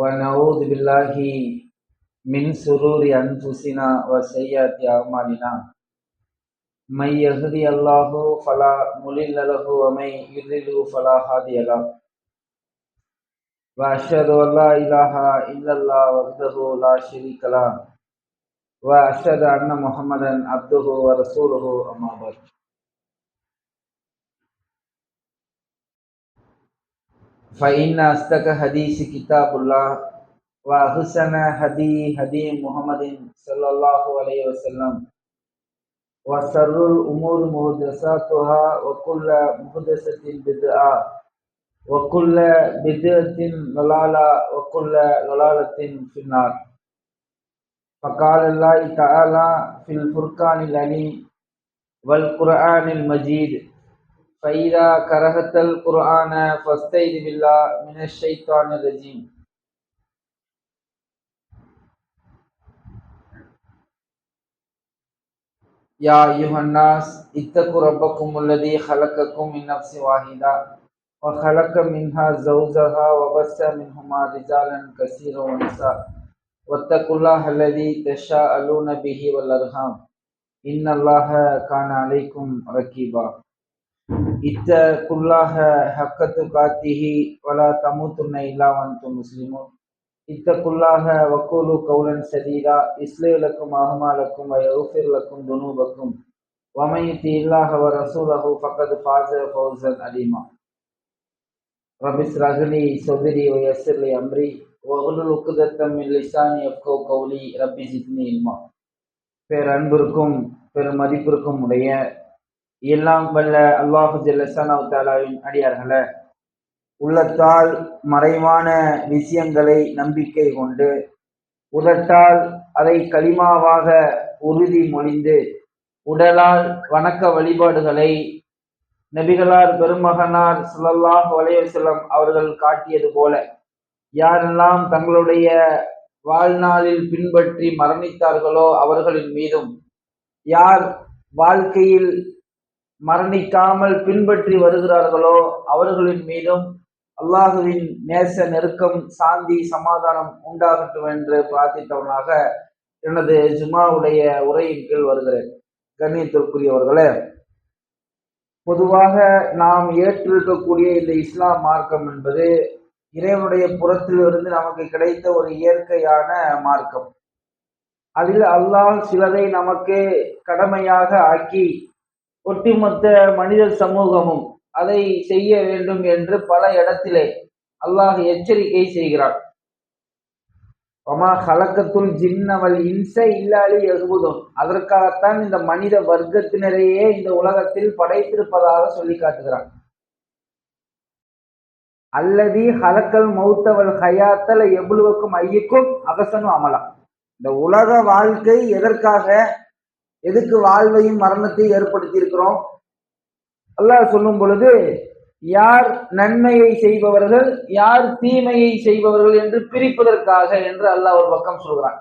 ونعوذ بالله من سرور أنفسنا وسيئات أعمالنا من يهدي الله فلا مضل له ومن يضلل فلا هادي له وأشهد أن لا إله إلا الله وحده لا شريك له وأشهد أن محمدا عبده ورسوله أما بعد فإن أصدق حديث كتاب الله وأحسن هدي هدي محمد صلى الله عليه وسلم وشر الأمور محدثاتها وكل محدثة بدعة وكل بدعة ضلالة وكل ضلالة في النار فقال الله تعالى في الفرقان العليم والقرآن المجيد فإذا كرهت القرآن فاستعذ بالله من الشيطان الرجيم يا أيها الناس اتقوا ربكم الذي خلقكم من نفس واحدة وخلق منها زوجها وبث منهما رجالا كثيرا ونساء واتقوا الله الذي تشاءلون به والأرحام إن الله كان عليكم رقيبا اتقوا الله حق تقاته ولا تموتن إلا وأنتم مسلمون اتقوا الله وقولوا قولا سديدا يصلح لكم أعمالكم ويغفر لكم ذنوبكم ومن يطع الله ورسوله فقد فاز فوزا عظيما رب اشرح لي صدري ويسر لي أمري واغلل عقدة من لساني يفقهوا قولي رب زدني علما பேரன்பிற்கும் பெருமதிப்பிற்கும் உடைய எல்லாம் வல்ல அல்லாஹு ஜல்லசானவு தாலாவின் அடியார்களே உள்ளத்தால் மறைவான விஷயங்களை நம்பிக்கை கொண்டு உதட்டால் அதை களிமாவாக உறுதி மொழிந்து உடலால் வணக்க வழிபாடுகளை நபிகளார் பெருமகனார் சுழல்லாஹ் வலையசலம் அவர்கள் காட்டியது போல யாரெல்லாம் தங்களுடைய வாழ்நாளில் பின்பற்றி மரணித்தார்களோ அவர்களின் மீதும் யார் வாழ்க்கையில் மரணிக்காமல் பின்பற்றி வருகிறார்களோ அவர்களின் மீதும் அல்லாஹுவின் நேச நெருக்கம் சாந்தி சமாதானம் உண்டாகட்டும் என்று பிரார்த்தித்தவனாக எனது ஜுமாவுடைய உரையின் கீழ் வருகிறேன். கண்ணியத்திற்குரியவர்களே பொதுவாக நாம் ஏற்றிருக்கக்கூடிய இந்த இஸ்லாம் மார்க்கம் என்பது இறைவனுடைய புறத்திலிருந்து நமக்கு கிடைத்த ஒரு இயற்கையான மார்க்கம். அதில் அல்லாஹ் சிலதை நமக்கு கடமையாக ஆக்கி ஒட்டுமொத்த மனித சமூகமும் அதை செய்ய வேண்டும் என்று பல இடத்திலே அல்லாஹ் எச்சரிக்கை செய்கிறான். ஒமா கலக்கத்துள் ஜின்னவள் இன்சை இல்லாளி எகுவதும் அதற்காகத்தான் இந்த மனித வர்க்கத்தினரையே இந்த உலகத்தில் படைத்திருப்பதாக சொல்லி காட்டுகிறான். அல்லதி ஹலக்கல் மௌத்தவள் ஹயாத்தல எவ்வளவுக்கும் ஐயக்கும் அகசனும் அமலாம் இந்த உலக வாழ்க்கை எதற்காக எதுக்கு வாழ்வையும் மரணத்தையும் ஏற்படுத்தி இருக்கிறோம் அல்லாஹ் சொல்லும் பொழுது யார் நன்மையை செய்பவர்கள் யார் தீமையை செய்பவர்கள் என்று பிரிப்பதற்காக என்று அல்லாஹ் ஒரு பக்கம் சொல்கிறான்.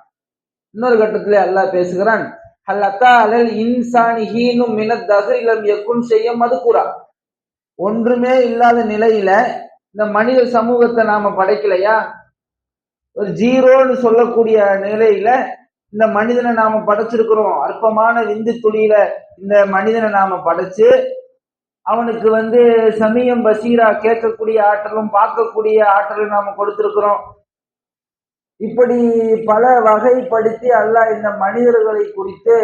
இன்னொரு கட்டத்திலே அல்லாஹ் பேசுகிறான் அல்லத்தா அலல் இன்சானி ஹீனும் மினத்தகிலம் எக்கும் செய்ய மதுக்குறா ஒன்றுமே இல்லாத நிலையில இந்த மனித சமூகத்தை நாம படைக்கலையா? ஒரு ஜீரோன்னு சொல்லக்கூடிய நிலையில இந்த மனிதனை நாம படைச்சிருக்கிறோம். அற்பமான விந்து துளியில இந்த மனிதனை நாம படைச்சு அவனுக்கு வந்து சமயம் பசீரா கேட்கக்கூடிய ஆற்றலும் பார்க்கக்கூடிய ஆற்றலும் நாம கொடுத்திருக்கிறோம். இப்படி பல வகைப்படுத்தி அல்லாஹ் இந்த மனிதர்களை குறித்து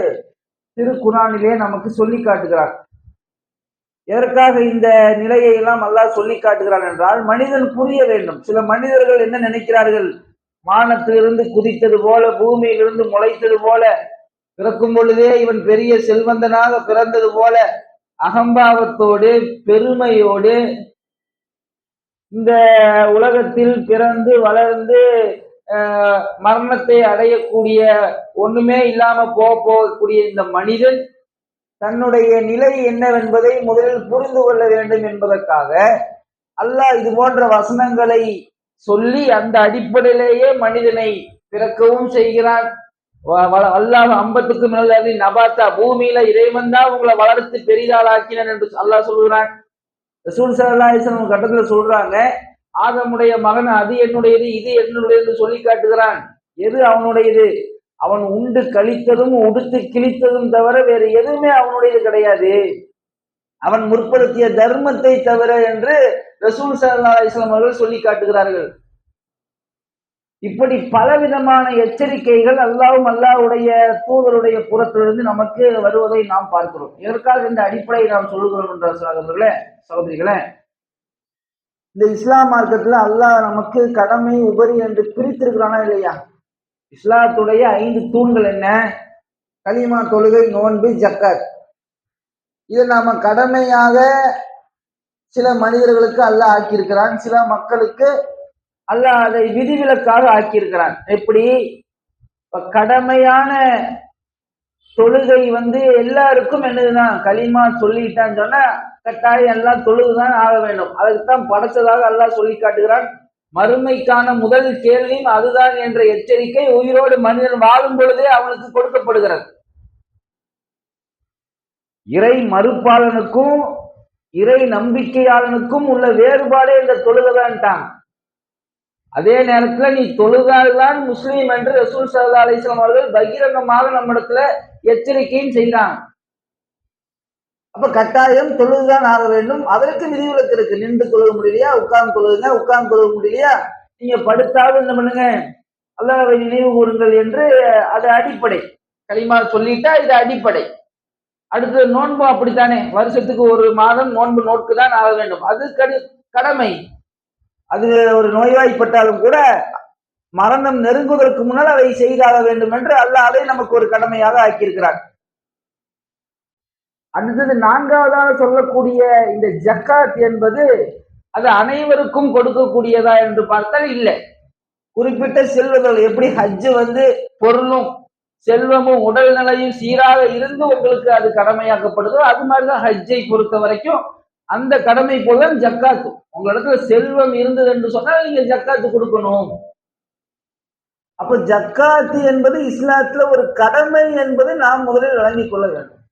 திருக்குறானிலே நமக்கு சொல்லி காட்டுகிறார் எதற்காக இந்த நிலையை எல்லாம் அல்லாஹ் சொல்லி காட்டுகிறான் என்றால் மனிதன் புரிய வேண்டும். சில மனிதர்கள் என்ன நினைக்கிறார்கள்? வானத்திலிருந்து குதித்தது போல பூமியிலிருந்து முளைத்தது போல பிறக்கும் பொழுதே இவன் பெரிய செல்வந்தனாக பிறந்தது போல அகம்பாவத்தோடு பெருமையோடு இந்த உலகத்தில் பிறந்து வளர்ந்து மரணத்தை அடையக்கூடிய ஒண்ணுமே இல்லாம போக போகக்கூடிய இந்த மனிதன் தன்னுடைய நிலை என்னவென்பதை முதலில் புரிந்து கொள்ள வேண்டும் என்பதற்காக அல்லாஹ் இது போன்ற வசனங்களை சொல்லி அந்த அடிப்படையிலேயே மனிதனை பிறக்கவும் செய்கிறான். அல்லாஹ் அம்பத்துக்கு மேல நபாத்தா பூமியில இறைவன் தான் உங்களை வளர்த்து பெரிதாளாக்கினான் என்று அல்லாஹ் சொல்கிறான். ரசூல் சல்லாஹம் கட்டத்துல சொல்றாங்க ஆதமுடைய மகன் அது என்னுடையது இது என்னுடையது சொல்லி காட்டுகிறான். எது அவனுடையது? அவன் உண்டு கழித்ததும் உடுத்து கிழித்ததும் தவிர வேறு எதுவுமே அவனுடையது கிடையாது. அவன் முற்படுத்திய தர்மத்தை தவிர என்று ரசூல் சல்லா இஸ்லாம் அவர்கள் சொல்லி காட்டுகிறார்கள். இப்படி பலவிதமான எச்சரிக்கைகள் அல்லாவும் அல்லாவுடைய தூதருடைய புறத்திலிருந்து நமக்கு வருவதை நாம் பார்க்கிறோம். இதற்காக இந்த அடிப்படையை நாம் சொல்லுகிறோம் என்ற சகோதரர்களே சகோதரிகளே இந்த இஸ்லாம் மார்க்கத்துல அல்லாஹ் நமக்கு கடமை உபரி என்று பிரித்திருக்கிறானா இல்லையா? இஸ்லாத்துடைய ஐந்து தூண்கள் என்ன? களிமா தொழுகை நோன்பு ஜக்கர் இதை நாம கடமையாக சில மனிதர்களுக்கு அல்லாஹ் ஆக்கியிருக்கிறான் சில மக்களுக்கு அல்லாஹ் அதை விதிவிலக்காக ஆக்கியிருக்கிறான். எப்படி? கடமையான தொழுகை வந்து எல்லாருக்கும் என்னதுதான்? களிமா சொல்லிட்டான்னு சொன்னா கட்டாயம் எல்லாம் தொழுதுதான் ஆக வேண்டும். அதுக்குத்தான் படைச்சதாக அல்லாஹ் சொல்லி காட்டுகிறான். மறுமைக்கான முதல் கேள்வியும் அதுதான் என்ற எச்சரிக்கை உயிரோடு மனிதன் வாழும் பொழுதே அவனுக்கு கொடுக்கப்படுகிறது. இறை மறுப்பாளனுக்கும் இறை நம்பிக்கையாளனுக்கும் உள்ள வேறுபாடே இந்த தொழுகதான்ட்டான். அதே நேரத்துல நீ தொழுதால்தான் முஸ்லீம் என்று ரசூல் சல்லா அலிஸ்லாம் அவர்கள் பகிரங்கமாக நம்மிடத்துல எச்சரிக்கையும் செய்தான் அப்ப கட்டாயம் தொழுதுதான் ஆக வேண்டும். அதற்கு விதிவிலக்கு இருக்கு. நின்று தொழுக முடியலையா? உட்கார்ந்து தொழுதுங்க. உட்கார்ந்து தொழுக முடியலையா? நீங்க படுத்தாவது என்ன பண்ணுங்க? அல்லாவை நினைவு கூறுங்கள் என்று அது அடிப்படை. களிமா சொல்லிட்டா இது அடிப்படை. அடுத்து நோன்பு அப்படித்தானே? வருஷத்துக்கு ஒரு மாதம் நோன்பு நோக்கு தான் ஆக வேண்டும். அது கடு கடமை. அது ஒரு நோய்வாய்ப்பட்டாலும் கூட மரணம் நெருங்குவதற்கு முன்னால் அதை செய்தாக வேண்டும் என்று அல்லாஹ் நமக்கு ஒரு கடமையாக ஆக்கியிருக்கிறார் அடுத்தது நான்காவதாக சொல்லக்கூடிய இந்த ஜக்காத் என்பது அது அனைவருக்கும் கொடுக்கக்கூடியதா என்று பார்த்தால் இல்லை. குறிப்பிட்ட செல்வங்கள் எப்படி ஹஜ்ஜு வந்து பொருளும் செல்வமும் உடல் நிலையும் சீராக இருந்து உங்களுக்கு அது கடமையாக்கப்படுதோ. அது மாதிரிதான் ஹஜ்ஜை பொறுத்த வரைக்கும் அந்த கடமை போல ஜக்காத்து. உங்களிடத்துல செல்வம் இருந்தது என்று சொன்னால் நீங்க ஜக்காத்து கொடுக்கணும். அப்ப ஜக்காத்து என்பது இஸ்லாத்துல ஒரு கடமை என்பதை நாம் முதலில் வழங்கிக் கொள்ள வேண்டும்.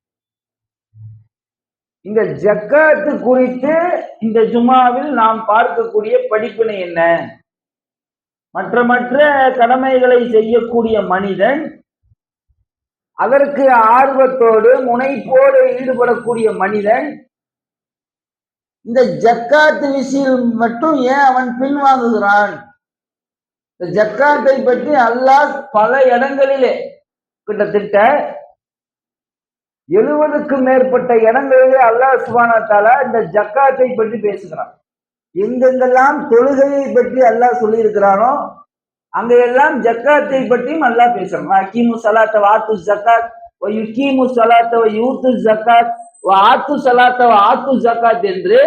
இந்த ஜக்காத்து குறித்து இந்த ஜுமாவில் நாம் பார்க்கக்கூடிய படிப்பினை என்ன? மற்ற மற்ற கடமைகளை செய்யக்கூடிய மனிதன் அதற்கு ஆர்வத்தோடு முனைப்போடு ஈடுபடக்கூடிய மனிதன் இந்த ஜக்காத்து விஷயம் மட்டும் ஏன் அவன் பின்வாங்குகிறான்? இந்த ஜக்காத்தை பற்றி அல்லாஹ் பல இடங்களிலே கிட்டத்தட்ட எழுபதுக்கும் மேற்பட்ட இடங்களிலே அல்லாஹ் சுபானத்தால இந்த ஜக்காத்தை பற்றி பேசுகிறான். எங்கெங்கெல்லாம் தொழுகையை பற்றி அல்லாஹ் சொல்லியிருக்கிறானோ இருக்கிறானோ ஜக்காத்தை பற்றியும் நல்லா பேசுறான் அக்கீமு சலாத்த வாத்து ஜக்காத். யுக்கீமு சலாத்த யூத்து ஜக்காத். ஆத்து சலாத்த ஆத்து ஜக்காத் என்று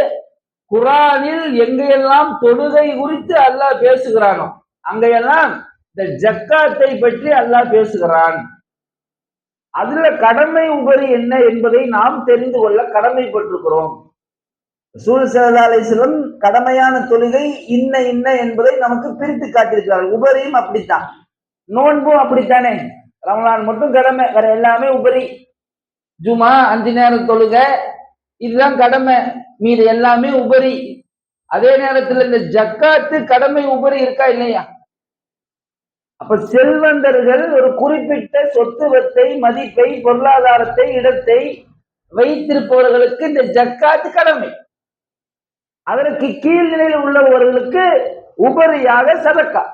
குரானில் எங்கெல்லாம் தொழுகை குறித்து அல்லாஹ் பேசுகிறானோ அங்கையெல்லாம் இந்த ஜக்காத்தை பற்றி அல்லாஹ் பேசுகிறான். அதுல கடமை உபரி என்ன என்பதை நாம் தெரிந்து கொள்ள கடமைப்பட்டிருக்கிறோம். சூழ் அலிஸ்லம் கடமையான தொழுகை இன்ன இன்ன என்பதை நமக்கு பிரித்து காட்டியிருக்கிறார் உபரியும் அப்படித்தான். நோன்பும் அப்படித்தானே. ரமலான் மட்டும் கடமை வேற எல்லாமே உபரி. ஜுமா அஞ்சு நேரம் தொழுக இதுதான் கடமை. மீது எல்லாமே உபரி. அதே நேரத்தில் இந்த ஜக்காத்து கடமை உபரி இருக்கா இல்லையா? அப்ப செல்வந்தர்கள் ஒரு குறிப்பிட்ட சொத்துவத்தை மதிப்பை பொருளாதாரத்தை இடத்தை வைத்திருப்பவர்களுக்கு இந்த ஜக்காத்து கடமை. அதற்கு கீழ்நிலையில் உள்ளவர்களுக்கு உபரியாக சதக்கா.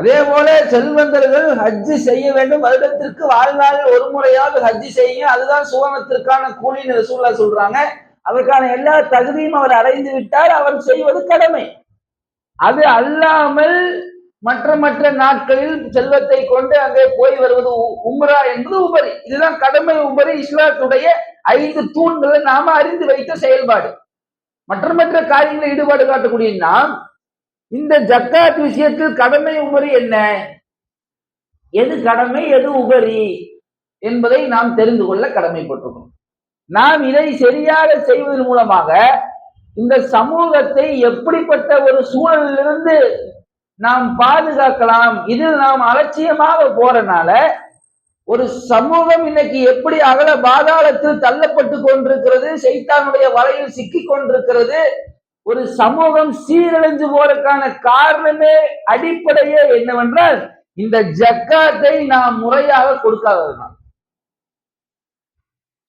அதே போல செல்வந்தர்கள் ஹஜ்ஜு செய்ய வேண்டும். வருடத்திற்கு வாழ்நாளில் ஒரு முறையாவது ஹஜ்ஜு செய்யும் அதுதான் சுவனத்திற்கான கூலின்னு ரசூல்லா சொல்றாங்க. அதற்கான எல்லா தகுதியும் அவர் அடைந்து விட்டால் அவர் செய்வது கடமை. அது அல்லாமல் மற்ற மற்ற நாட்களில் செல்வத்தை கொண்டு அங்கே போய் வருவது உம்ரா என்பது உபரி. இதுதான் கடமை உபரி இஸ்லாத்துடைய ஐந்து தூண்களை நாம அறிந்து வைத்த செயல்பாடு. மற்ற மற்ற காரியங்களில் ஈடுபாடு காட்டக்கூடிய நாம் இந்த ஜக்காத் விஷயத்தில் கடமை உபரி என்ன? எது கடமை எது உபரி? என்பதை நாம் தெரிந்து கொள்ள கடமைப்பட்டிருக்கோம் நாம் இதை சரியாக செய்வதன் மூலமாக இந்த சமூகத்தை எப்படிப்பட்ட ஒரு சூழலிலிருந்து நாம் பாதுகாக்கலாம் இதில் நாம் அலட்சியமாக போறனால ஒரு சமூகம் இன்னைக்கு எப்படி அகல பாதாளத்தில் தள்ளப்பட்டு கொண்டிருக்கிறது சைத்தானுடைய வலையில் சிக்கி கொண்டிருக்கிறது ஒரு சமூகம் சீரழிஞ்சு போறதுக்கான காரணமே அடிப்படையே என்னவென்றால் இந்த ஜக்காத்தை நாம் முறையாக கொடுக்காததுதான்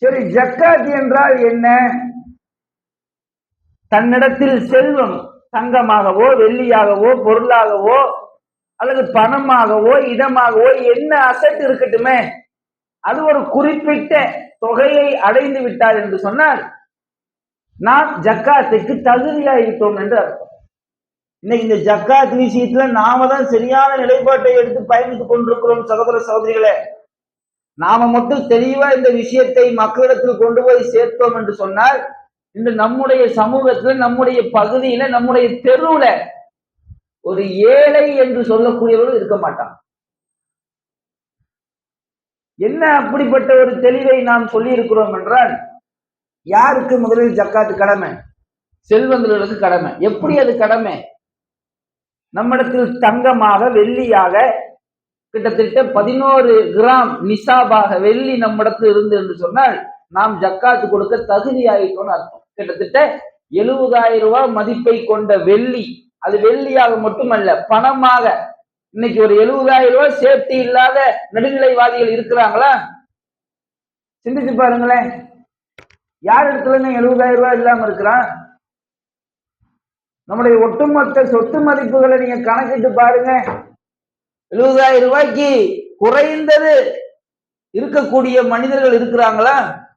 சரி ஜக்காத் என்றால் என்ன? தன்னிடத்தில் செல்வம் தங்கமாகவோ வெள்ளியாகவோ பொருளாகவோ அல்லது பணமாகவோ இடமாகவோ என்ன அசட் இருக்கட்டுமே அது ஒரு குறிப்பிட்ட தொகையை அடைந்து விட்டார் என்று சொன்னால் நாம் ஜக்காத்துக்கு தகுதியாகிட்டோம் என்று அர்த்தம். இன்னைக்கு இந்த ஜக்காத் விஷயத்துல நாம தான் சரியான நிலைப்பாட்டை எடுத்து பயணித்துக் கொண்டிருக்கிறோம் சகோதர சகோதரிகளே. நாம மட்டும் தெளிவா இந்த விஷயத்தை மக்களிடத்தில் கொண்டு போய் சேர்த்தோம் என்று சொன்னால் இன்று நம்முடைய சமூகத்துல நம்முடைய பகுதியில நம்முடைய தெருவுல ஒரு ஏழை என்று சொல்லக்கூடியவர்கள் இருக்க மாட்டான். என்ன அப்படிப்பட்ட ஒரு தெளிவை நாம் சொல்லி இருக்கிறோம் என்றால் யாருக்கு முதலில் ஜக்காத்து கடமை? செல்வந்தர்களுக்கு கடமை. எப்படி அது கடமை? நம்மிடத்தில் தங்கமாக வெள்ளியாக கிட்டத்தட்ட பதினோரு கிராம் நிசாபாக வெள்ளி நம்மிடத்தில் இருந்து என்று சொன்னால் நாம் ஜக்காத்து கொடுக்க தகுதியாயிட்டோம்னு அர்த்தம். கிட்டத்தட்ட எழுபதாயிரம் ரூபாய் மதிப்பை கொண்ட வெள்ளி அது வெள்ளியாக மட்டுமல்ல பணமாக. இன்னைக்கு ஒரு எழுபதாயிரம் ரூபாய் சேஃப்டி இல்லாத நடுநிலைவாதிகள் இருக்கிறாங்களா? சிந்திச்சு பாருங்களேன். யார் இடத்துல எழுபதாயிரம் ரூபாய் இல்லாம இருக்கிறான்? நம்முடைய ஒட்டுமொத்த சொத்து மதிப்புகளை நீங்க கணக்கிட்டு பாருங்க. எழுபதாயிரம் ரூபாய்க்கு குறைந்தது இருக்கக்கூடிய மனிதர்கள் இருக்கிறாங்களா?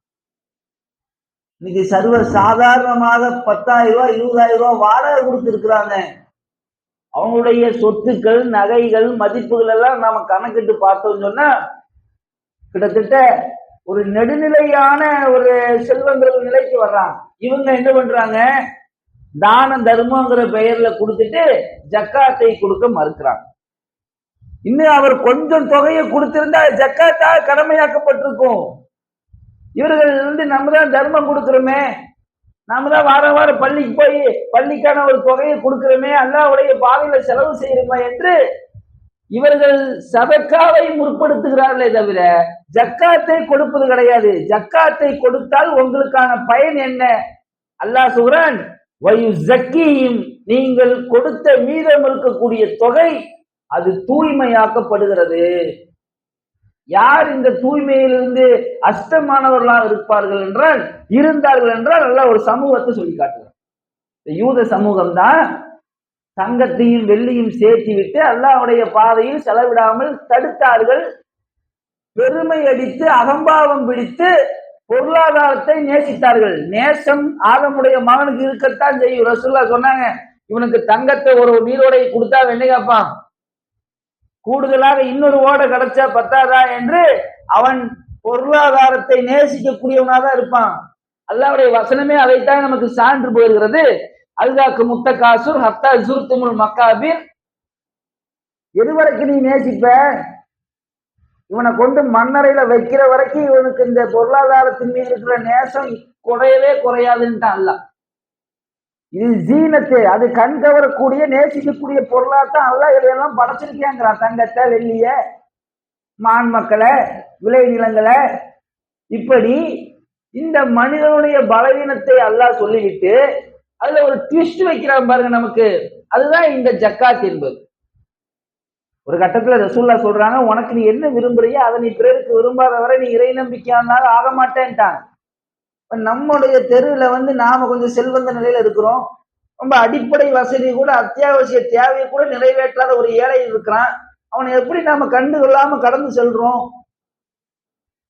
இன்னைக்கு சர்வ சாதாரணமாக பத்தாயிரம் ரூபாய் இருபதாயிரம் ரூபாய் வாடகை கொடுத்துருக்குறாங்க. அவங்களுடைய சொத்துக்கள் நகைகள் மதிப்புகள் எல்லாம் நாம கணக்கிட்டு பார்த்தோம் சொன்னா கிட்டத்தட்ட ஒரு நெடுநிலையான ஒரு செல்வங்கள் நிலைக்கு வர்றாங்க. இவங்க என்ன பண்றாங்க? தான தர்மங்கிற பெயர்ல கொடுத்துட்டு ஜக்காத்தை கொடுக்க மறுக்கிறாங்க. இன்னும் அவர் கொஞ்சம் தொகையை கொடுத்திருந்தா ஜக்காத்தா கடமையாக்கப்பட்டிருக்கும். இவர்கள் வந்து நம்ம தான் தர்மம் கொடுக்கிறோமே. நாம தான் வாரம் வாரம் பள்ளிக்கு போய் பள்ளிக்கான ஒரு தொகையை கொடுக்குறோமே. அல்லாவுடைய பாதையில செலவு செய்யறோமா என்று இவர்கள் சதக்காவை முற்படுத்துகிறார்களே தவிர ஜக்காத்தை கொடுப்பது கிடையாது. ஜக்காத்தை கொடுத்தால் உங்களுக்கான பயன் என்ன? அல்லாஹ் சுகரன் வயு ஜக்கியும் நீங்கள் கொடுத்த மீதம் இருக்கக்கூடிய தொகை அது தூய்மையாக்கப்படுகிறது. யார் இந்த தூய்மையிலிருந்து அஷ்டமானவர்களாக இருப்பார்கள் என்றால் இருந்தார்கள் என்றால் நல்ல ஒரு சமூகத்தை சொல்லி காட்டுகிறார் யூத சமூகம் தான் தங்கத்தையும் வெள்ளியும் சேர்த்து விட்டு அல்லாவுடைய பாதையில் செலவிடாமல் தடுத்தார்கள். பெருமை அடித்து அகம்பாவம் பிடித்து பொருளாதாரத்தை நேசித்தார்கள். நேசம் ஆதமுடைய மகனுக்கு இருக்கத்தான் செய்யும். ரசுல்லா சொன்னாங்க இவனுக்கு தங்கத்தை ஒரு நீரோடை கொடுத்தா என்ன கேட்பான் கூடுதலாக இன்னொரு ஓடை கிடைச்சா பத்தாதா என்று அவன் பொருளாதாரத்தை நேசிக்கக்கூடியவனாக தான் இருப்பான். அல்லாவுடைய வசனமே அதைத்தான் நமக்கு சான்று போயிருக்கிறது அல்காக்கு முத்த காசூர் ஹத்தா ஜுர்துமுல் மக்காபீர் எதுவரைக்கும் நீ நேசிப்ப? இவனை கொண்டு மண்ணறையில வைக்கிற வரைக்கும் இவனுக்கு இந்த பொருளாதாரத்தின் மீது இருக்கிற நேசம் குறையவே குறையாதுன்ட்டான் அல்ல இது ஜீனத்து அது கண் கவரக்கூடிய நேசிக்கக்கூடிய பொருளாத்தான் அல்லா இதையெல்லாம் படைச்சிருக்கேங்கிறான் தங்கத்தை வெள்ளிய மான் மக்களை விளை நிலங்களை. இப்படி இந்த மனிதனுடைய பலவீனத்தை அல்லாஹ் சொல்லிவிட்டு அதுல ஒரு ட்விஸ்ட் வைக்கிறான் பாருங்க நமக்கு. அதுதான் இந்த ஜக்காத் என்பது. ஒரு கட்டத்துல ரசூல்லா சொல்றாங்க உனக்கு நீ என்ன விரும்புறியோ அதை நீ பிறருக்கு விரும்பாத வரை நீ இறை நம்பிக்கையானாலும் ஆக மாட்டேன்ட்டான் நம்முடைய தெருவில் வந்து நாம கொஞ்சம் செல்வந்த நிலையில இருக்கிறோம். ரொம்ப அடிப்படை வசதி கூட அத்தியாவசிய தேவையை கூட நிறைவேற்றாத ஒரு ஏழை இருக்கிறான். அவனை எப்படி நாம கண்டுகொள்ளாம கடந்து செல்றோம்?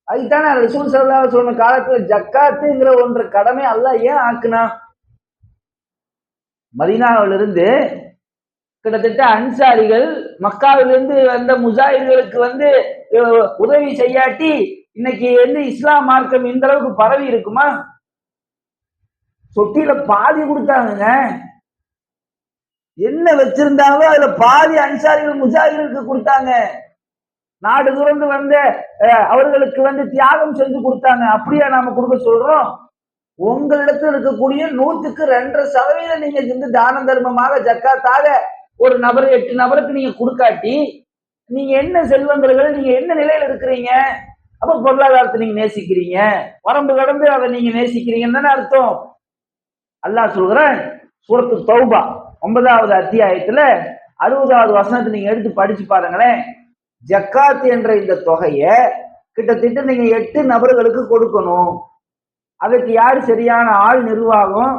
அதுதானே ரசூல் சல்லா சொன்ன காலத்துல ஜக்காத்துங்கிற ஒன்று கடமை அல்ல ஏன் ஆக்குனா? மதினாவிலிருந்து கிட்டத்தட்ட அன்சாரிகள் மக்காவிலிருந்து வந்த முஜாஹிர்களுக்கு வந்து உதவி செய்யாட்டி இன்னைக்கு வந்து இஸ்லாம் மார்க்கம் இந்த அளவுக்கு பரவி இருக்குமா? சொட்டியில பாதி கொடுத்தாங்க என்ன வச்சிருந்தாங்களோ அதுல பாதி அன்சாரிகள் முஜாஹிர்களுக்கு கொடுத்தாங்க. நாடு துறந்து வந்த அவர்களுக்கு வந்து தியாகம் செஞ்சு கொடுத்தாங்க. அப்படியா நாம கொடுக்க சொல்றோம்? உங்களிடத்தில் இருக்கக்கூடிய நூற்றுக்கு ரெண்டரை சதவீதம் நீங்க செஞ்சு தான தர்மமாக ஜக்காத்தாக ஒரு நபர் எட்டு நபருக்கு நீங்க கொடுக்காட்டி நீங்க என்ன செல்வந்தர்கள் நீங்க என்ன நிலையில இருக்கிறீங்க? அப்ப பொருளாதாரத்தை நீங்க நேசிக்கிறீங்க. வரம்பு கடந்து அதை நீங்க நேசிக்கிறீங்கன்னு தானே அர்த்தம். அல்லாஹ் சொல்கிறேன் சூரத்து தௌபா ஒன்பதாவது அத்தியாயத்துல அறுபதாவது வசனத்தை நீங்க எடுத்து படிச்சு பாருங்களேன். ஜக்காத் என்ற இந்த தொகையை கிட்டத்தட்ட நீங்க எட்டு நபர்களுக்கு கொடுக்கணும். அதுக்கு யார் சரியான ஆள் நிர்வாகம்?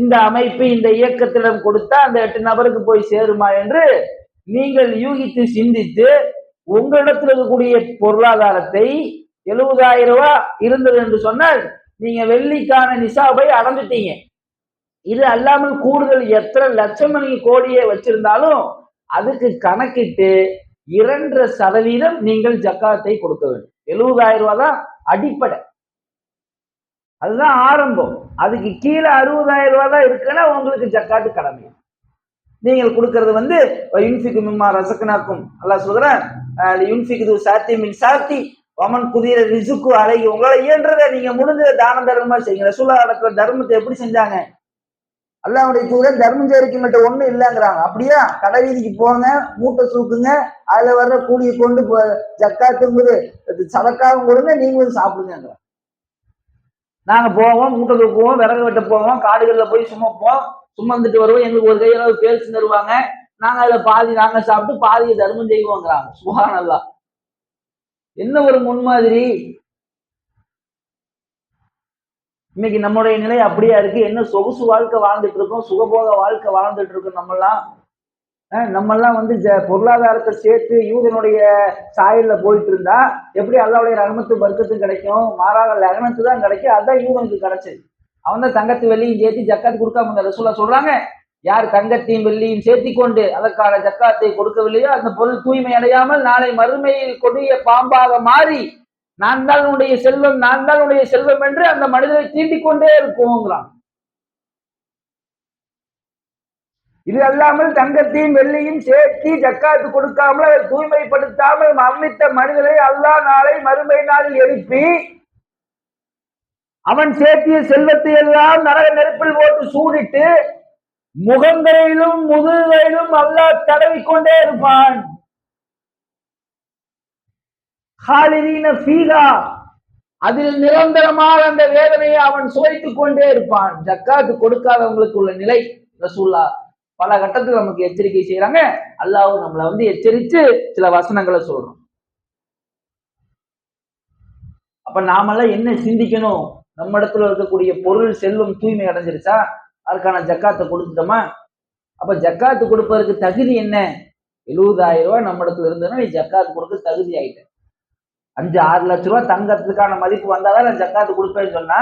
இந்த அமைப்பு இந்த இயக்கத்திடம் கொடுத்தா அந்த எட்டு நபருக்கு போய் சேருமா என்று நீங்கள் யூகித்து சிந்தித்து உங்களிடத்தில் இருக்கக்கூடிய பொருளாதாரத்தை எழுபதாயிரம் ரூபாய் இருந்தது என்று சொன்னால் நீங்க வெள்ளிக்கான நிசாபை அடைஞ்சிட்டீங்க. இது அல்லாமல் கூடுதல் எத்தனை லட்சம் நீங்க கோடியே வச்சிருந்தாலும் அதுக்கு கணக்கிட்டு இரண்டரை சதவீதம் நீங்கள் ஜக்காத்தை கொடுக்க வேண்டும். எழுபதாயிரம் ரூபாய் தான் அடிப்படை. அதுதான் ஆரம்பம். அதுக்கு கீழே அறுபதாயிரம் ரூபாய் தான் இருக்குன்னா உங்களுக்கு ஜக்காத்து கடமை. நீங்கள் கொடுக்கறது வந்து யுன்ஃபிக்கு மிம்மா ரசக்கனாக்கும் அல்லாஹ் சொல்றேன் யுன்ஃபிக்கு சாத்தி மின் சாத்தி வமன் குதிர ரிசுக்கு அழகி உங்களை இயன்றதை நீங்க முடிஞ்ச தான தர்மமா செய்யுங்க. ரசூலா நடக்கிற தர்மத்தை எப்படி செஞ்சாங்க? அல்லாவுடைய தூதர் தர்மம் செய்யறதுக்கு மட்டும் ஒன்றும் இல்லைங்கிறாங்க. அப்படியா? கடை வீதிக்கு போங்க மூட்டை சூக்குங்க அதுல வர்ற கூலியை கொண்டு போ- ஜக்காத்துங்குது சதக்காவும் கொடுங்க நீங்களும் சாப்பிடுங்க நாங்கள் போவோம் மூட்டை தூக்குவோம் விறகு வெட்ட போவோம் காடுகளில் போய் சுமப்போம் சுமந்துட்டு வருவோம். எங்களுக்கு ஒரு கையளவு பேசி தருவாங்க. நாங்க அதுல பாதி நாங்க சாப்பிட்டு பாதியை தர்மம் செய்வோங்கிறாங்க. சுகானல்லா என்ன ஒரு முன்மாதிரி? இன்னைக்கு நம்முடைய நிலை அப்படியா இருக்கு? என்ன சொகுசு வாழ்க்கை வாழ்ந்துட்டு இருக்கோம்? சுகபோக வாழ்க்கை வாழ்ந்துட்டு இருக்கோம் நம்மெல்லாம். அஹ் நம்மெல்லாம் வந்து பொருளாதாரத்தை சேர்த்து யூதனுடைய சாயல்ல போயிட்டு இருந்தா எப்படி அல்லாவுடைய ரகமத்து பர்க்கத்தும் கிடைக்கும்? மாறாக லகனத்து தான் கிடைக்கும். அதுதான் யூதனுக்கு கிடைச்சது. அவன் தான் தங்கத்து வெள்ளியும் சேர்த்து ஜக்காத்து கொடுக்காம இந்த ரசூலா சொல்றாங்க. யார் தங்கத்தையும் வெள்ளியும் சேர்த்தி கொண்டு அதற்கான ஜக்காத்தை கொடுக்கவில்லையோ அந்த பொருள் தூய்மை அடையாமல் நாளை மறுமையில் கொடிய பாம்பாக மாறி நான் தான் உன்னுடைய செல்வம் நான் தான் உன்னுடைய செல்வம் என்று அந்த மனிதரை தீண்டிக் கொண்டே இருக்கும்ங்கிறான். இது அல்லாமல் தங்கத்தையும் வெள்ளியும் சேர்த்தி ஜக்காத்து கொடுக்காமல் அதை தூய்மைப்படுத்தாமல் மரணித்த மனிதரை அல்லாஹ் நாளை மறுமை நாளில் எழுப்பி அவன் சேர்த்திய செல்வத்தை எல்லாம் நரக நெருப்பில் போட்டு சூடிட்டு முகந்தரையிலும் முதுகையிலும் அல்லாஹ் தடவிக்கொண்டே இருப்பான். அதில் நிரந்தரமாக அந்த வேதனையை அவன் சுவைத்துக் கொண்டே இருப்பான். ஜக்காத்து கொடுக்காதவங்களுக்கு உள்ள நிலை ரசூல்லா பல கட்டத்தில் நமக்கு எச்சரிக்கை செய்யறாங்க அல்லாஹ் நம்மளை வந்து எச்சரித்து சில வசனங்களை சொல்றோம் அப்ப நாமெல்லாம் என்ன சிந்திக்கணும்? நம்ம இடத்துல இருக்கக்கூடிய பொருள் செல்வம் தூய்மை அடைஞ்சிருச்சா? அதுக்கான ஜக்காத்தை கொடுத்துட்டோமா? அப்ப ஜக்காத்து கொடுப்பதற்கு தகுதி என்ன? எழுபதாயிரம் ரூபாய் நம்ம இடத்துல இருந்ததுன்னா நீ ஜக்காத்து கொடுக்க தகுதி ஆயிட்ட. அஞ்சு ஆறு லட்ச ரூபா தங்கத்துக்கான மதிப்பு வந்தாதான் நான் ஜக்காத்து கொடுப்பேன்னு சொன்னா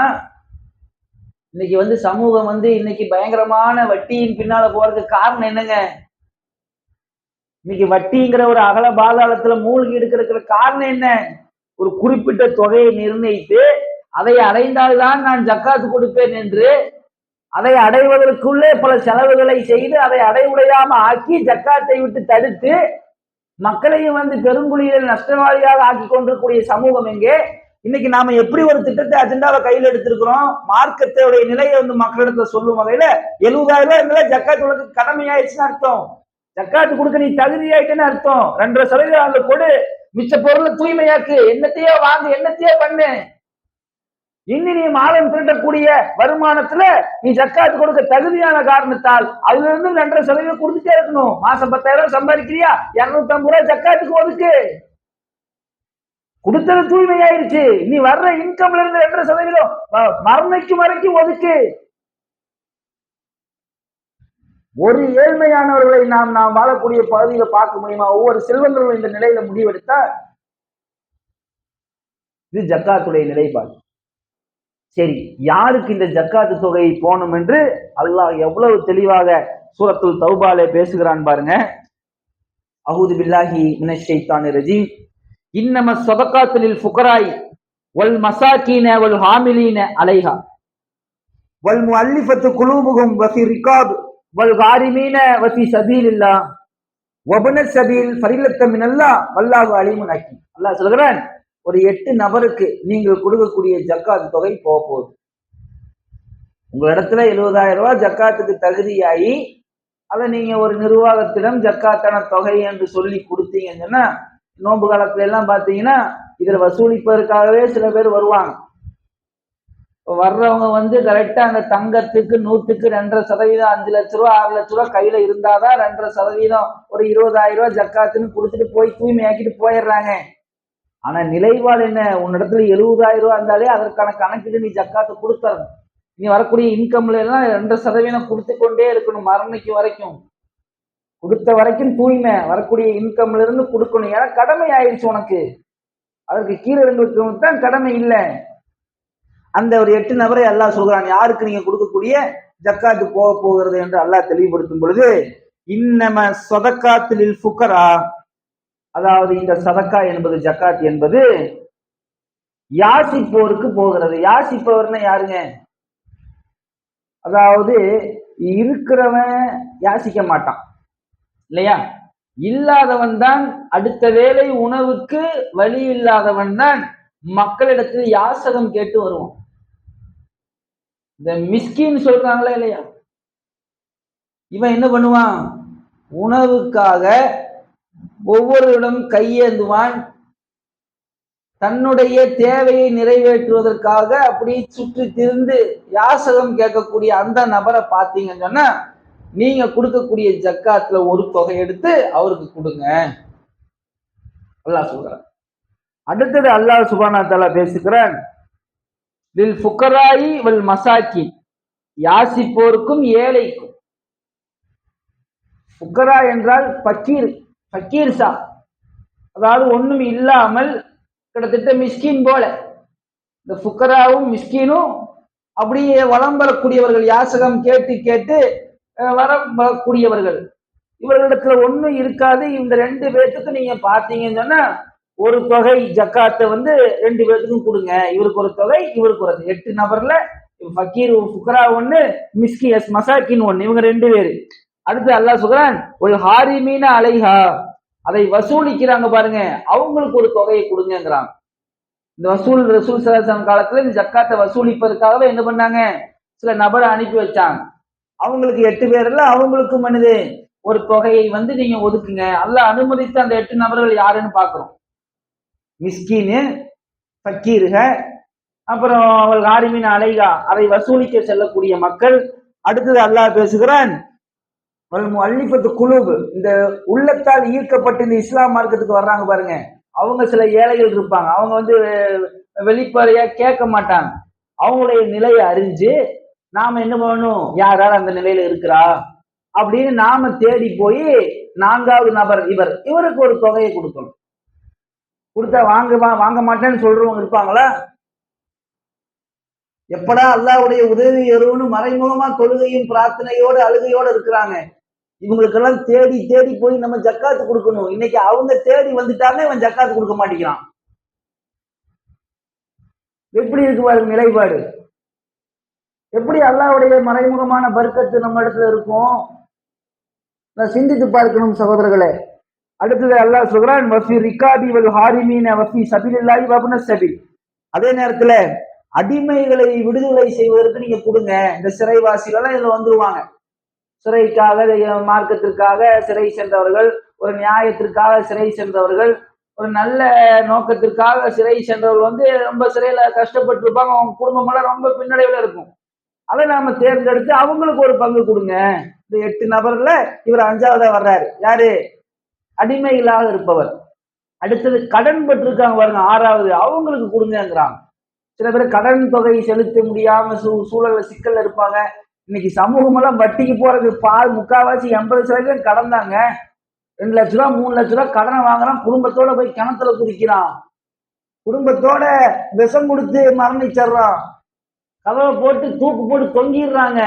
இன்னைக்கு வந்து சமூகம் வந்து இன்னைக்கு பயங்கரமான வட்டியின் பின்னால போறதுக்கு காரணம் என்னங்க? இன்னைக்கு வட்டிங்கிற ஒரு அகல பாதாளத்துல மூழ்கி இருக்கிறதுக்கு காரணம் என்ன? ஒரு குறிப்பிட்ட தொகையை நிர்ணயித்து அதை அடைந்தால்தான் நான் ஜக்காத்து கொடுப்பேன் என்று அதை அடைவதற்குள்ளே பல செலவுகளை செய்து அதை அடைவுடையாம ஆக்கி ஜக்காத்தை விட்டு தடுத்து மக்களையும் வந்து பெருங்குழியில் நஷ்டவாளியாக ஆக்கி கொண்டிருக்கூடிய சமூகம் எங்கே? இன்னைக்கு நாம எப்படி ஒரு திட்டத்தை அஜெண்டாவை கையில் எடுத்திருக்கிறோம்? மார்க்கத்தோடைய நிலையை வந்து மக்களிடத்துல சொல்லும் வகையில எழுபதாயிரம் ரூபாய் இருந்தா ஜக்காத் உனக்கு கடமையாயிடுச்சுன்னு அர்த்தம். ஜக்காத்து கொடுக்க நீ தகுதி ஆயிட்டுன்னு அர்த்தம். ரெண்டரை சதவீதம் அதுல கொடு. மிச்ச பொருளை தூய்மையாக்கு. என்னத்தையோ வாங்கு என்னத்தையோ பண்ணு. இன்னி நீ மாதம் திரட்டக்கூடிய வருமானத்துல நீ ஜக்காத்து கொடுக்க தகுதியான காரணத்தால் அதுல இருந்து ரெண்டரை சதவீதம் கொடுத்துட்டே இருக்கணும். மாசம் பத்தாயிரம் சம்பாதிக்கிறியா? இருநூத்தி ஐம்பது ரூபாய் ஜக்காத்துக்கு ஒதுக்கு. கொடுத்தது தூய்மையாயிருச்சு. நீ வர்ற இன்கம்ல இருந்து ரெண்டரை சதவீதம் மரணைக்கு வரைக்கும் ஒதுக்கு. ஒரு ஏழ்மையானவர்களை நாம் நாம் வாழக்கூடிய பகுதியில பார்க்க முடியுமா? ஒவ்வொரு செல்வங்களும் இந்த நிலையில முடிவெடுத்தா இது ஜக்காத்துடைய நிலைப்பாடு. சரி யாருக்கு இந்த ஜக்காத்து தொகை போகணும் என்று அல்லாஹ் எவ்வளவு தெளிவாக சூரத்துல் தௌபாலே பேசுகிறான் பாருங்க. அஹூது பில்லாஹி மினஷைத்தான் ரஜீம். இன்னம சதகாத்துலில் ஃபுகராய் வல் மசாக்கீன வல் ஹாமிலீன அலைஹா. வல் முஅல்லிஃபத்து குலூபுகும் வஃபி ரிகாப் வல் காரிமீன வஃபி சபீலில்லா வபுன சபீல் ஃபரிலத்த மினல்லா வல்லாஹு அலீமுன் ஹக்கீம். அல்லாஹ் சொல்கிறான் ஒரு எட்டு நபருக்கு நீங்கள் கொடுக்கக்கூடிய ஜக்காத் தொகை போக போகுது உங்களிடத்துல எழுபதாயிரம் ரூபாய் ஜக்காத்துக்கு தகுதியாகி அதை நீங்க ஒரு நிர்வாகத்திடம் ஜக்காத்தான தொகை என்று சொல்லி கொடுத்தீங்கன்னா நோன்பு காலத்துல எல்லாம் பாத்தீங்கன்னா இதில் வசூலிப்பதற்காகவே சில பேர் வருவாங்க. வர்றவங்க வந்து கரெக்டா அந்த தங்கத்துக்கு நூத்துக்கு ரெண்டரை சதவீதம் அஞ்சு லட்ச ரூபா ஆறு லட்ச ரூபா கையில இருந்தாதான் ரெண்டரை சதவீதம் ஒரு இருபதாயிரம் ரூபாய் ஜக்காத்துன்னு கொடுத்துட்டு போய் தூய்மையாக்கிட்டு போயிடுறாங்க. ஆனா நிலைப்பாடு என்ன? உன்னிடத்துல எழுபதாயிரம் ரூபா இருந்தாலே அதற்கான கணக்கிட்டு நீ ஜக்காத்தை கொடுத்துறணும் நீ வரக்கூடிய இன்கம்ல எல்லாம் ரெண்டு சதவீதம் கொடுத்து கொண்டே இருக்கணும் மரணிக்கு வரைக்கும். கொடுத்த வரைக்கும் தூய்மை வரக்கூடிய இன்கம்ல இருந்து கொடுக்கணும். ஏன்னா கடமை ஆயிடுச்சு உனக்கு. அதற்கு கீழே தான் கடமை இல்லை. அந்த ஒரு எட்டு நபரை அல்லாஹ் சொல்கிறான் யாருக்கு நீங்க கொடுக்கக்கூடிய ஜக்காத்து போக போகிறது? என்று அல்லாஹ் தெளிவுபடுத்தும் பொழுது இன்னம சொதக்காத்தில் ஃபுக்கரா அதாவது இந்த சதக்கா என்பது ஜக்காத் என்பது யாசிப்போருக்கு போகிறது. யாசிப்பவர்னா யாருங்க? அதாவது இருக்கிறவன் யாசிக்க மாட்டான். இல்லையா? இல்லாதவன் தான் அடுத்த வேளை உணவுக்கு வழி இல்லாதவன் தான் மக்களிடத்தில் யாசகம் கேட்டு வருவான். இந்த மிஸ்கின்னு சொல்றாங்களா இல்லையா? இவன் என்ன பண்ணுவான்? உணவுக்காக ஒவ்வொருவரிடம் கையேந்துவான் தன்னுடைய தேவையை நிறைவேற்றுவதற்காக அப்படி சுற்றி திருந்து யாசகம் கேட்கக்கூடிய அந்த நபரை பார்த்தீங்கன்னு சொன்னா நீங்க கொடுக்கக்கூடிய ஜக்காத்துல ஒரு தொகை எடுத்து அவருக்கு கொடுங்க. அல்லாஹ் சொல்றான். அடுத்தது அல்லாஹ் சுபானா தலா பேசுகிறான் லில் ஃபுக்கராயி வல் மசாக்கி யாசிப்போருக்கும் ஏழைக்கும். ஃபுக்கரா என்றால் பக்கீர். பக்கீர் சா. அதாவது ஒன்றும் இல்லாமல் கிட்டத்தட்ட மிஸ்கின் போல. இந்த ஃபுக்கராவும் மிஸ்கினும் அப்படியே வளம் வரக்கூடியவர்கள் யாசகம் கேட்டு கேட்டு வரம் வரக்கூடியவர்கள். இவர்களிடத்துல ஒன்றும் இருக்காது. இந்த ரெண்டு பேர்த்துக்கு நீங்க பார்த்தீங்கன்னு சொன்னா ஒரு தொகை ஜக்காத்தை வந்து ரெண்டு பேர்த்துக்கும் கொடுங்க. இவருக்கு ஒரு தொகை இவருக்கு ஒரு எட்டு நபர்ல ஃபக்கீர் ஃபுக்கரா ஒன்று மிஸ்கி எஸ் மசாக்கின் ஒன்று இவங்க ரெண்டு பேர். அடுத்து அல்லாஹ் சொல்றான் ஒரு ஹாரிமீன அலைஹா. அதை வசூலிக்கிறாங்க பாருங்க அவங்களுக்கு ஒரு தொகையை கொடுங்கிறாங்க இந்த வசூல் ரசூல் சலாசன் காலத்துல இந்த ஜக்காத்தை வசூலிப்பதற்காகவே என்ன பண்ணாங்க? சில நபரை அனுப்பி வச்சாங்க. அவங்களுக்கு எட்டு பேர்ல அவங்களுக்கு மனிது ஒரு தொகையை வந்து நீங்க ஒதுக்குங்க. அல்ல அனுமதித்த அந்த எட்டு நபர்கள் யாருன்னு பாக்குறோம். மிஸ்கின்னு பக்கீருக அப்புறம் அவள் ஆரிமின் அலைகா அதை வசூலிக்க செல்லக்கூடிய மக்கள் அடுத்தது அல்லாஹ் பேசுகிறான் அல்லிபத்து குழு இந்த உள்ளத்தால் ஈர்க்கப்பட்டு இந்த இஸ்லாம் மார்க்கத்துக்கு வர்றாங்க பாருங்க. அவங்க சில ஏழைகள் இருப்பாங்க. அவங்க வந்து வெளிப்படையா கேட்க மாட்டாங்க. அவங்களுடைய நிலையை அறிஞ்சு நாம என்ன பண்ணணும்? யாரால அந்த நிலையில இருக்கிறா? அப்படின்னு நாம தேடி போய் நான்காவது நபர் இவர். இவருக்கு ஒரு தொகையை கொடுக்கணும். கொடுத்தா வாங்க வாங்க மாட்டேன்னு சொல்றவங்க இருப்பாங்களா? எப்படா அல்லாவுடைய உதவி எருவுன்னு மறைமுகமா தொழுகையும் பிரார்த்தனையோடு அழுகையோடு இருக்கிறாங்க. இவங்களுக்கெல்லாம் தேடி தேடி போய் நம்ம ஜக்காத்து கொடுக்கணும். இன்னைக்கு அவங்க தேடி வந்துட்டாங்க இவன் ஜக்காத்து கொடுக்க மாட்டேங்கிறான். எப்படி இருக்கு பாருங்க நிலைப்பாடு. எப்படி அல்லாவுடைய மறைமுகமான பர்க்கத்து நம்ம இடத்துல இருக்கும்? நான் சிந்தித்து பார்க்கணும் சகோதரர்களே. அடுத்தது அல்லாஹ் சொல்றான் வஃபி ரிகாபி வல் ஹாரிமீன வஃபி சபிலில்லாஹி வப்ன சபில் அதே நேரத்துல அடிமைகளை விடுதலை செய்வதற்கு நீங்க கொடுங்க. இந்த சிறைவாசிகள் இதுல வந்துருவாங்க. சிறைக்காக மார்க்கத்திற்காக சிறை சென்றவர்கள் ஒரு நியாயத்திற்காக சிறை சென்றவர்கள் ஒரு நல்ல நோக்கத்திற்காக சிறை சென்றவர்கள் வந்து ரொம்ப சிறையில கஷ்டப்பட்டு இருப்பாங்க அவங்க குடும்பமெல்லாம் ரொம்ப பின்னடைவில் இருக்கும். அதை நாம தேர்ந்தெடுத்து அவங்களுக்கு ஒரு பங்கு கொடுங்க. இந்த எட்டு நபர்ல இவர் அஞ்சாவதா வர்றாரு. யாரு? அடிமைகளாக இருப்பவர். அடுத்தது கடன் பெற்றிருக்காங்க பாருங்க. ஆறாவது அவங்களுக்கு கொடுங்கிறாங்க சில பேர் கடன் தொகை செலுத்த முடியாம சூ சூழல்ல சிக்கல்ல இருப்பாங்க. இன்னைக்கு சமூகமெல்லாம் வட்டிக்கு போறது பால் முக்காவாசி எண்பது சதவீதம் கடன் தாங்க ரெண்டு லட்ச ரூபா மூணு லட்ச ரூபா கடனை வாங்குறான் குடும்பத்தோட போய் கிணத்துல குதிக்கிறான். குடும்பத்தோட விஷம் கொடுத்து மரணிச்சிடுறான். கதவை போட்டு தூக்கு போட்டு தொங்கிடுறாங்க.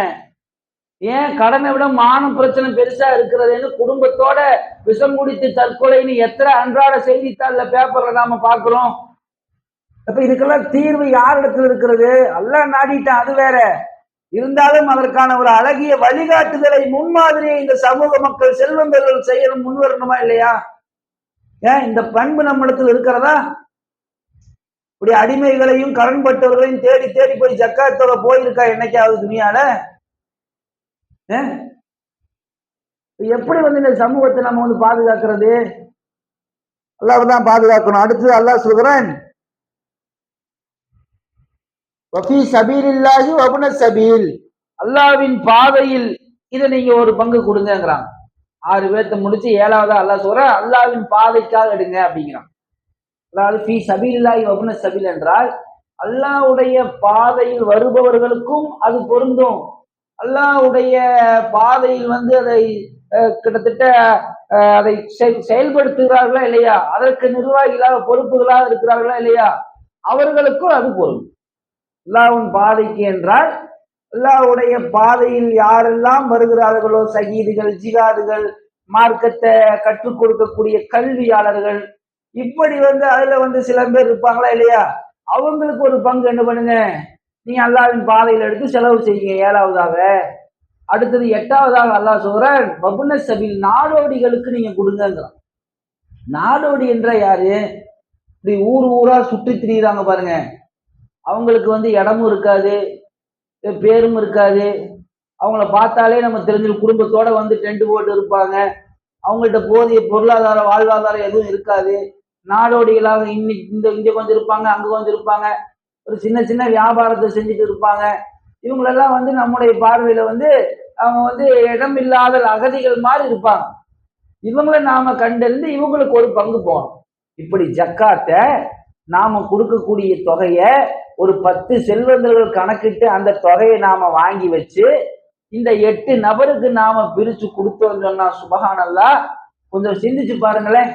ஏன் கடனை விட மானம் பிரச்சனை பெருசா இருக்கிறதுன்னு குடும்பத்தோட விஷம் குடித்து தற்கொலைன்னு எத்தனை அன்றாட செய்தித்தாள்ல பேப்பர்ல நாம பாக்குறோம் அப்ப இதுக்கெல்லாம் தீர்வு யார் இடத்துல இருக்கிறது? எல்லாம் நாடிட்டான் அது வேற. இருந்தாலும் அதற்கான ஒரு அழகிய வழிகாட்டுதலை முன்மாதிரியை இந்த சமூக மக்கள் செல்வந்தர்கள் செய்யணும் முன்வரணுமா இல்லையா? ஏன் இந்த பண்பு நம்மிடத்தில் இருக்கிறதா? இப்படி அடிமைகளையும் கடன்பட்டவர்களையும் தேடி தேடி போய் ஜக்காத்தோட போயிருக்கா என்னைக்காவது துணியால? எப்படி வந்து இந்த சமூகத்தை நம்ம வந்து பாதுகாக்கிறது? அல்லாஹ் தான் பாதுகாக்கணும். அடுத்து அல்லாஹ் சொல்கிறேன் வஃபி சபீலில்லாஹி வபுன சபீல். அல்லாவின் பாதையில் இதை நீங்க ஒரு பங்கு கொடுங்கிறாங்க ஆறு பேர்த்த முடிச்சு ஏழாவதா அல்லாஹ் சொல்ற அல்லாவின் பாதைக்காக எடுங்க அப்படிங்கிறான். அதாவது ஃபி சபீலில்லாஹி வபுன சபீல் என்றால் அல்லாவுடைய பாதையில் வருபவர்களுக்கும் அது பொருந்தும். அல்லாவுடைய பாதையில் வந்து அதை கிட்டத்தட்ட அதை செயல்படுத்துகிறார்களா இல்லையா? அதற்கு நிர்வாகிகளாக பொறுப்புகளாக இருக்கிறார்களா இல்லையா? அவர்களுக்கும் அது பொருந்தும். அல்லாவின் பாதைக்கு என்றால் அல்லாவுடைய பாதையில் யாரெல்லாம் வருகிறார்களோ சகீதுகள் ஜிகாதுகள் மார்க்கத்தை கற்றுக் கொடுக்கக்கூடிய கல்வியாளர்கள் இப்படி வந்து அதுல வந்து சில பேர் இருப்பாங்களா இல்லையா? அவங்களுக்கு ஒரு பங்கு என்ன பண்ணுங்க? நீங்க அல்லாஹ்வின் பாதையில் எடுத்து செலவு செய்யுங்க ஏழாவதாக. அடுத்தது எட்டாவதாக அல்லாஹ் சொல்றான் பபுன சபில் நாடோடிகளுக்கு நீங்க கொடுங்கங்கிறான். நாடோடி என்ற யாரு? இப்படி ஊர் ஊரா சுற்றி திரியுறாங்க பாருங்க. அவங்களுக்கு வந்து இடமும் இருக்காது பேரும் இருக்காது. அவங்கள பார்த்தாலே நம்ம தெரிஞ்சு குடும்பத்தோட வந்து டென்ட் போட்டு இருப்பாங்க. அவங்கள்ட்ட போதிய பொருளாதார வாழ்வாதாரம் எதுவும் இருக்காது. நாடோடிகளாக இன்னைக்கு இந்த இங்கே கொஞ்சம் இருப்பாங்க அங்கே கொஞ்சம் இருப்பாங்க ஒரு சின்ன சின்ன வியாபாரத்தை செஞ்சுட்டு இருப்பாங்க. இவங்களெல்லாம் வந்து நம்முடைய பார்வையில் வந்து அவங்க வந்து இடம் இல்லாத அகதிகள் மாதிரி இருப்பாங்க. இவங்களை நாம கண்டறிந்து இவங்களுக்கு ஒரு பங்கு போகணும். இப்படி ஜக்காத்தை நாம கொடுக்கக்கூடிய தொகையை ஒரு பத்து செல்வந்தர்கள் கணக்கிட்டு அந்த தொகையை நாம வாங்கி வச்சு இந்த எட்டு நபருக்கு நாம பிரிச்சு கொடுத்தோம்னு சொன்னா சுபஹானல்லா கொஞ்சம் சிந்திச்சு பாருங்களேன்.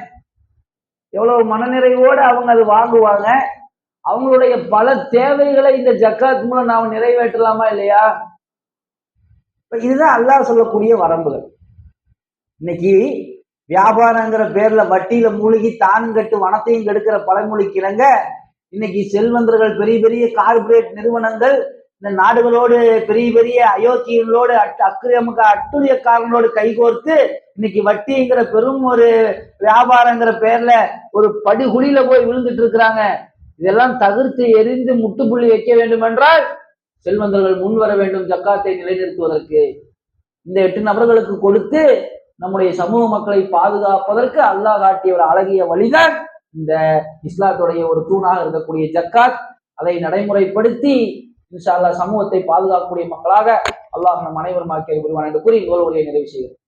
எவ்வளவு மனநிறைவோடு அவங்க அது வாங்குவாங்க. அவங்களுடைய பல தேவைகளை இந்த ஜக்காத் மூலம் நாம நிறைவேற்றலாமா இல்லையா? இப்போ இதுதான் அல்லாஹ் சொல்லக்கூடிய வரம்புகள். இன்னைக்கு வியாபாரங்கிற பேர்ல வட்டியில மூழ்கி தான் கட்டு வனத்தையும் கெடுக்கிற பழமொழி கிழங்க இன்னைக்கு செல்வந்தர்கள் பெரிய பெரிய கார்ப்பரேட் நிறுவனங்கள் இந்த நாடுகளோடு பெரிய பெரிய அயோக்கியங்களோடு அட் அக்கிரமுக அட்டுழியக்காரங்களோடு கைகோர்த்து இன்னைக்கு வட்டிங்கிற பெரும் ஒரு வியாபாரங்கிற பேர்ல ஒரு படுகுழியில போய் விழுந்துட்டு இருக்கிறாங்க. இதெல்லாம் தவிர்த்து எரிந்து முட்டுப்புள்ளி வைக்க வேண்டும் என்றால் செல்வந்தர்கள் முன் வர வேண்டும் ஜக்காத்தை நிலைநிறுத்துவதற்கு. இந்த எட்டு நபர்களுக்கு கொடுத்து நம்முடைய சமூக மக்களை பாதுகாப்பதற்கு அல்லாஹ் காட்டிய ஒரு அழகிய வழிதான் இந்த இஸ்லாத்துடைய ஒரு தூணாக இருக்கக்கூடிய ஜக்காத். அதை நடைமுறைப்படுத்தி இன்ஷா அல்லா சமூகத்தை பாதுகாக்கக்கூடிய மக்களாக அல்லாஹ் நம் அனைவரும் ஆக்கிய புரிவான் என்று கூறி உங்களுடைய நிறைவு செய்கிறேன்